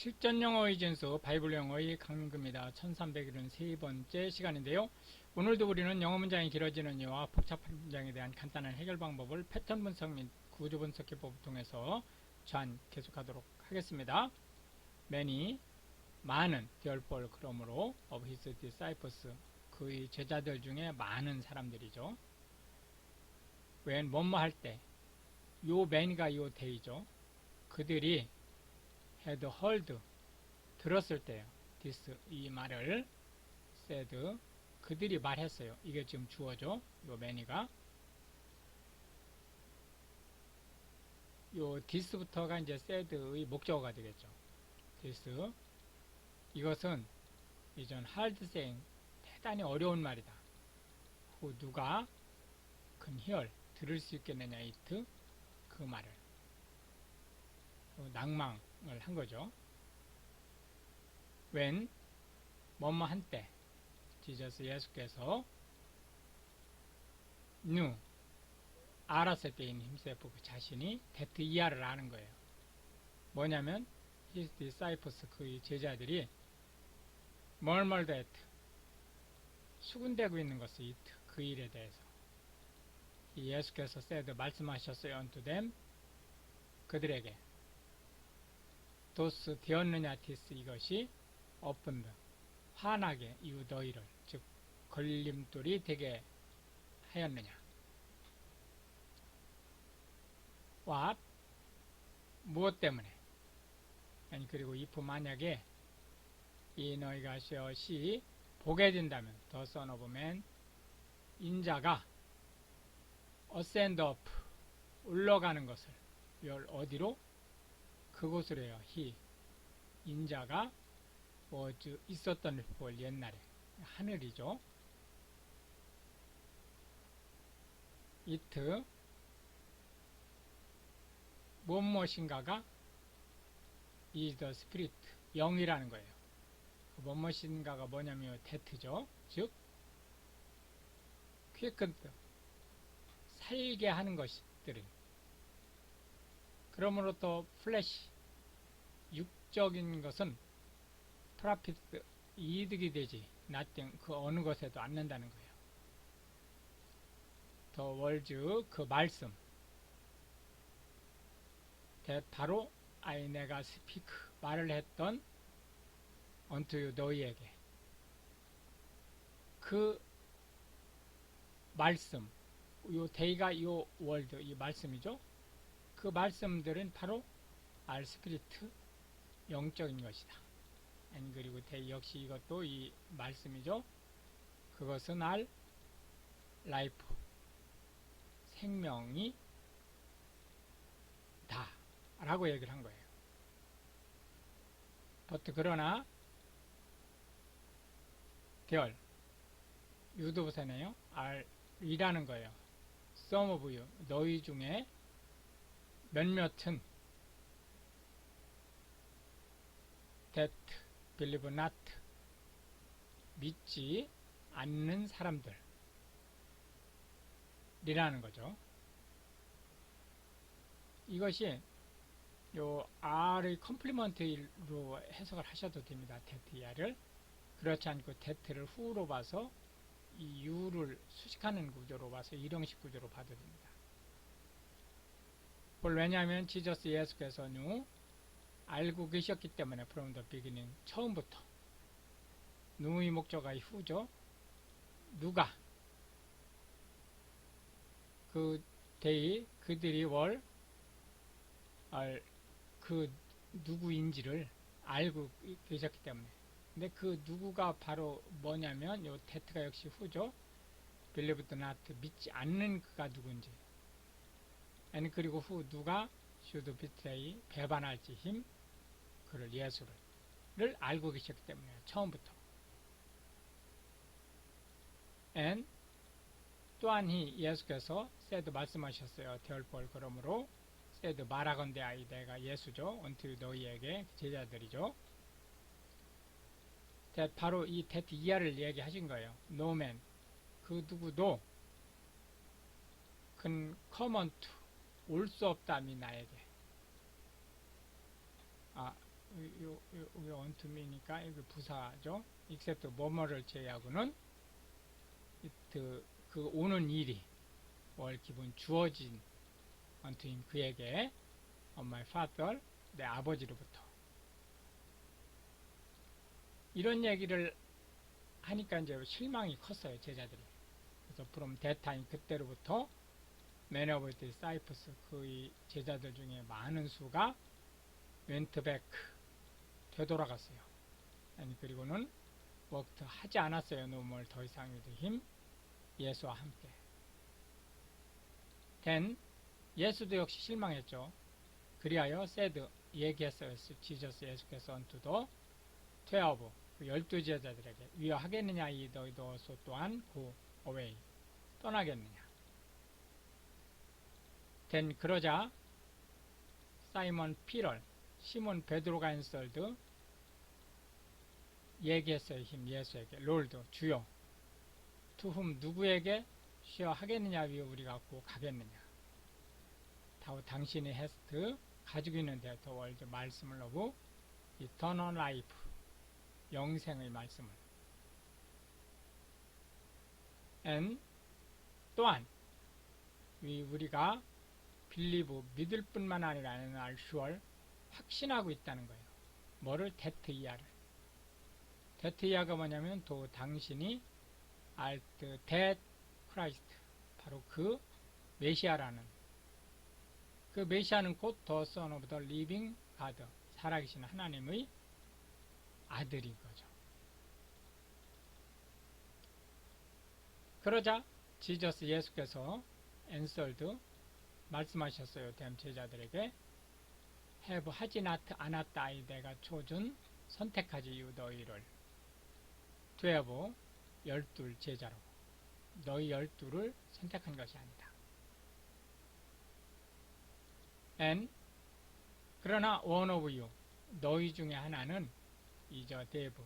실전 영어 이전수 바이블 영어의 강민구입니다. 1373번째 시간인데요. 오늘도 우리는 영어 문장이 길어지는 이유와 복잡한 문장에 대한 간단한 해결 방법을 패턴 분석 및 구조 분석 기법을 통해서 전 계속하도록 하겠습니다. many 많은 디얼폴 그러므로 of his disciples 그의 제자들 중에 많은 사람들이죠. when 뭐뭐 할 때 요 many가 요 day죠. 그들이 had heard 들었을 때요. this 이 말을 said 그들이 말했어요. 이게 지금 주어죠. 요 many가 요 this부터가 이제 said의 목적어가 되겠죠. this 이것은 이전 hard saying 대단히 어려운 말이다. 후 누가 hear 들을 수 있겠느냐 it 그 말을 낭망 한 거죠. when 뭐뭐 한때 지저스 예수께서 knew 알았을 때인 himself 그 자신이 that 이하를 아는 거예요. 뭐냐면 his disciples 그의 제자들이 that 수군대고 있는 것을 it 그 일에 대해서 이 예수께서 said 말씀하셨어요 unto them 그들에게 도스 되었느냐 티스 이것이 opened 환하게 너희를 즉 걸림돌이 되게 하였느냐? what 무엇 때문에? 아니 그리고 if 만약에 이 너희가 시 보게 된다면 of man 인자가 ascend up 올라가는 것을 열 어디로 그곳으로 해요. 히 인자가 was 있었던 볼 옛날에 하늘이죠. it 무엇인가가 is the spirit 영이라는 거예요. 무엇인가가 뭐냐면 데트죠. 즉 quickened 살게 하는 것들은 그러므로 또 플래시 육 적인 것은 프라피트 이득이 되지 나띵 그 어느 것에도 않는다는 거예요. 더 월즈 그 말씀 대 바로 아이 내가 스피크 말을 했던 언투 너희에게 그 말씀 요 데이가 요 월드 이 말씀이죠. 그 말씀들은 바로 알 스피리트 영적인 것이다. 그리고 대 역시 이것도 이 말씀이죠. 그것은 알 라이프 생명이 다 라고 얘기를 한 거예요. 버트 그러나 대열 유도부사네요. 알이라는 거예요. some 너희 중에 몇몇은 that believe not 믿지 않는 사람들 이라는 거죠. 이것이 요 R의 컴플리먼트로 해석을 하셔도 됩니다. 데트야를 그렇지 않고 데트를 후로 봐서 이 U를 수식하는 구조로 봐서 일형식 구조로 봐도 됩니다. 볼 왜냐하면 지저스 예수께서는 알고 계셨기 때문에 from the beginning 처음부터. 누의 목적어가 후죠. 누가? 그 데이 그들이 월그 누구인지를 알고 계셨기 때문에. 근데 그 누구가 바로 뭐냐면 요 테트가 역시 후죠. 빌리브드 나트 믿지 않는 그가 누군지. 아니 그리고 후 누가? 슈드 비트레이 배반할지 힘 그를 예수를 를 알고 계셨기 때문에 처음부터 and 또한 이 예수께서 세드 말씀하셨어요. 대얼벌 그러므로 세드 말하건대 아이 내가 예수죠. 언투 너희에게 제자들이죠. 바로 이 테트 이하를 얘기하신 거예요. 노맨 그 누구도 큰 커먼투 올수 없다미 나에게 아 요, 요, 요 언투미니까 이거 부사죠. except 뭐뭐를 제외하고는 it, 그 오는 일이 월 기본 주어진 him 그에게 my father 내 아버지로부터 이런 얘기를 하니까 이제 실망이 컸어요 제자들이 그래서 that time 그때로부터 many of the disciples 그의 제자들 중에 많은 수가 back 되돌아갔어요. 아니 그리고는 worked 하지 않았어요. 노멀 더 이상 him 예수와 함께. then 예수도 역시 실망했죠. 그리하여 said 얘기했어요. 지저스 예수께서 the twelve 그 열두 제자들에게 위하겠느냐 이 너희도 소 또한 go away 떠나겠느냐. 된 그러자 사이먼 피럴 시몬 베드로가 인설드 얘기했어요 힘 예수에게 롤드 주여 투흠 누구에게 쉬어 하겠느냐 위에 우리가 고 가겠느냐 다우 당신이 헤스트 가지고 있는 데 더 월드 말씀을 넣고 이터널 라이프 영생의 말씀을 and 또한 위 우리가 빌리브 믿을 뿐만 아니라 알 슈얼 확신하고 있다는 거예요. 뭐를 데트이아를. 데트이아가 뭐냐면 도 당신이 알트 데 크라이스트 바로 그 메시아라는 그 메시아는 곧더 선 오브 더 리빙 가드 살아계신 하나님의 아들인 거죠. 그러자 지저스 예수께서 앤설드 말씀하셨어요. 댐 제자들에게 have 하지 않았다 이 내가 초준 선택하지 유 너희를 되어보 열둘 제자로 너희 열둘을 선택한 것이 아니다. and 그러나 one of you 너희 중에 하나는 이저 대부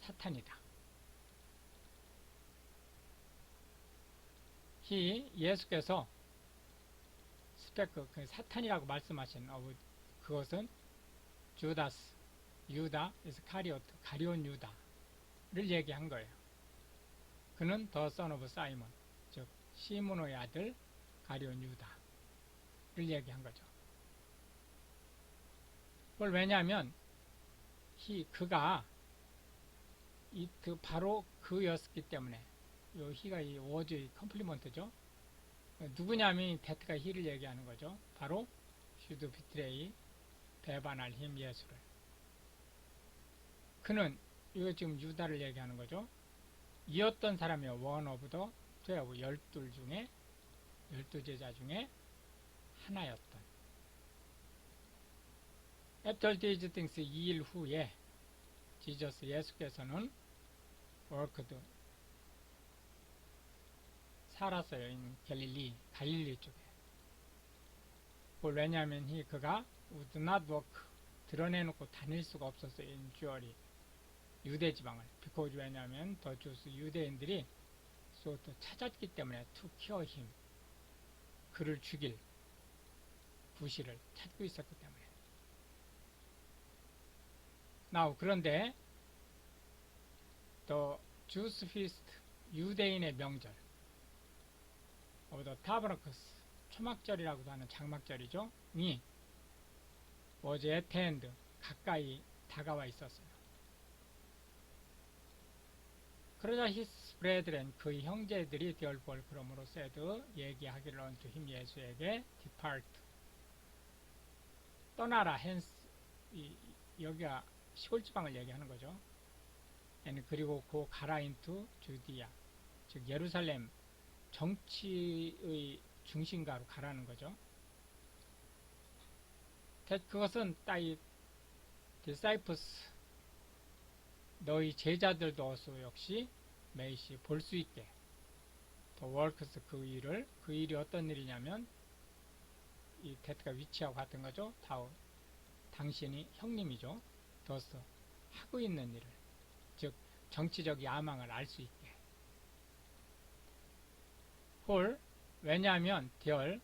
사탄이다. 히 예수께서 스페크 그 사탄이라고 말씀하신 어, 그것은 주다스 유다 이스카리오트 가리온 유다를 얘기한 거예요. 그는 더선 오브 사이먼 즉 시몬의 아들 가리온 유다를 얘기한 거죠. 그걸 왜냐하면 히 그가 이그 바로 그였기 때문에 요 히가 이 워즈 컴플리먼트죠. 누구냐면 데트가 히를 얘기하는 거죠. 바로 슈드 비트레이 배반할 힘 예수를. 그는 이거 지금 유다를 얘기하는 거죠. 이었던 사람이요. 원 오브 더 트웨브 열둘 중에 열두 제자 중에 하나였던. After these things 2일 후에 지저스 예수께서는 worked 살았어요. 갤릴리, 갈릴리 쪽에. 뭘 왜냐하면 이 그가 would not work 드러내놓고 다닐 수가 없었어요. 인주얼이 유대 지방을. because 왜냐하면 더 주스 유대인들이 또 찾았기 때문에 kill him 그를 죽일 부시를 찾고 있었기 때문에. now 그런데 더 주스 피스트 유대인의 명절 어더 타브라크스 초막절이라고도 하는 장막절이죠. 이 at hand 가까이 다가와 있었어요. 그러자 brethren 그의 형제들이 디얼볼 그러므로 세드 얘기하기를 unto him 예수에게 depart 떠나라 헨스 이, 여기가 시골 지방을 얘기하는 거죠. and 그리고 고 가라 인투 주디아 즉 예루살렘 정치의 중심가로 가라는 거죠. 그것은 따이 disciples 너희 제자들도 역시 메이시 볼 수 있게 더 works 그 일을 그 일이 어떤 일이냐면 이 데트가 위치하고 같은 거죠. 다우 당신이 형님이죠. 더스 하고 있는 일을 즉 정치적 야망을 알 수 있게 홀 왜냐하면 별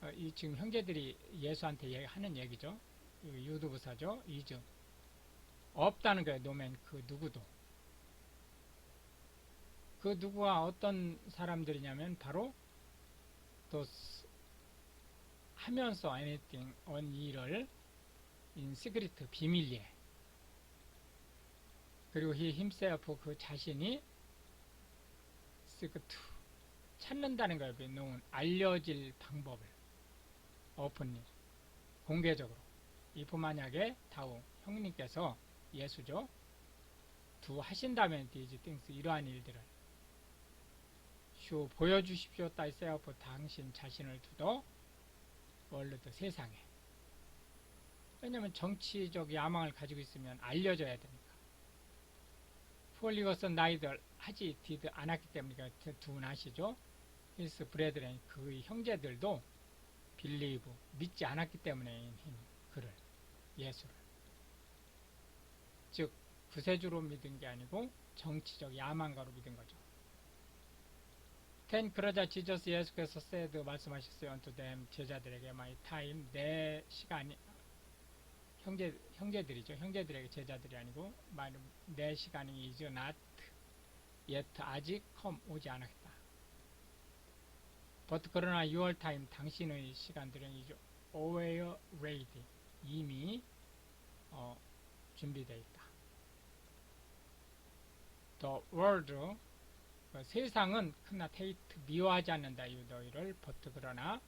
어, 이 지금 형제들이 예수한테 하는 얘기죠. 이 유두부사죠. 이즈 없다는 거예요. 노맨 그 누구도. 그 누구가 어떤 사람들이냐면 바로 또 스- 하면서 anything on 일을 in secret 비밀리에 그리고 he himself 그 자신이 to 찾는다는 거예요. known 알려질 방법을 openly 공개적으로 if 만약에 다우 형님께서 예수죠. 두 하신다면 these things 이러한 일들을. 쇼 보여주십시오 thyself 당신 자신을 두도 월드 세상에. 왜냐면 정치적 야망을 가지고 있으면 알려져야 되니까. 폴리거슨 나이들 하지 디드 안 했기 때문에 두분 아시죠. 히스 브레드렌 그 형제들도 빌리브 믿지 않았기 때문에 힘, 그를 예수를. 즉 구세주로 믿은 게 아니고 정치적 야망가로 믿은 거죠. 텐 그러자 지저스 예수께서 세드 말씀하셨어요. unto them 제자들에게 my time 내 시간이 형제 형제들이죠. 형제들에게 제자들이 아니고 my, 내 시간이 is not yet 아직 come 오지 않았다. but 그러나 your time 당신의 시간들은 is already 이미 어, 준비되어 있다. The world 그 세상은 크나 테이트 미워하지 않는다 이 너희를 버트 그러나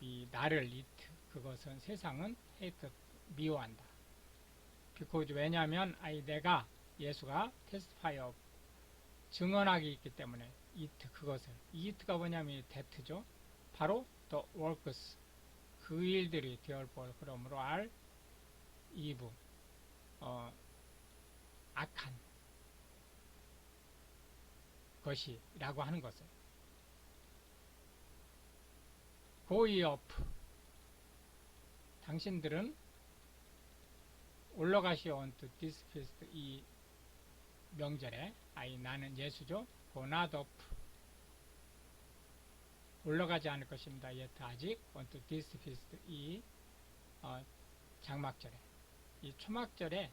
이 나를 이트 그것은 세상은 헤이트 미워한다. because 왜냐하면 아이 내가 예수가 테스파이 업 증언하기 있기 때문에 이트 그것을 이트가 뭐냐면 데트죠. 바로 the works 그 일들이 되어 볼 그러므로 알 이브 어, 악한 것이라고 하는 것을. 고이 어프 당신들은 올라가시오 온투 디스피스트 이 명절에 아이 나는 예수죠. 고나드 어프 올라가지 않을 것입니다. yet 아직 온투 디스피스트 이 어, 장막절에. 이 초막절에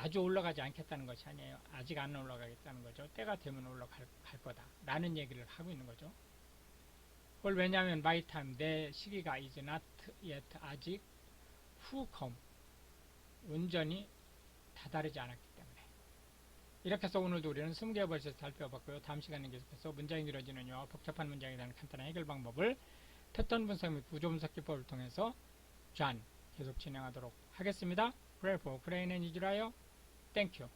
아주 올라가지 않겠다는 것이 아니에요. 아직 안 올라가겠다는 거죠. 때가 되면 올라갈 갈 거다. 라는 얘기를 하고 있는 거죠. 그걸 왜냐하면 my time, 내 시기가 is not yet 아직 who come 온전히 다다르지 않았기 때문에 이렇게 해서 오늘도 우리는 20개의 벌써 살펴봤고요. 다음 시간에 계속해서 문장이 길어지는 요 복잡한 문장에 대한 간단한 해결 방법을 패턴 분석 및 구조 분석 기법을 통해서 잔 계속 진행하도록 하겠습니다. Ukraine and Israel. Thank you.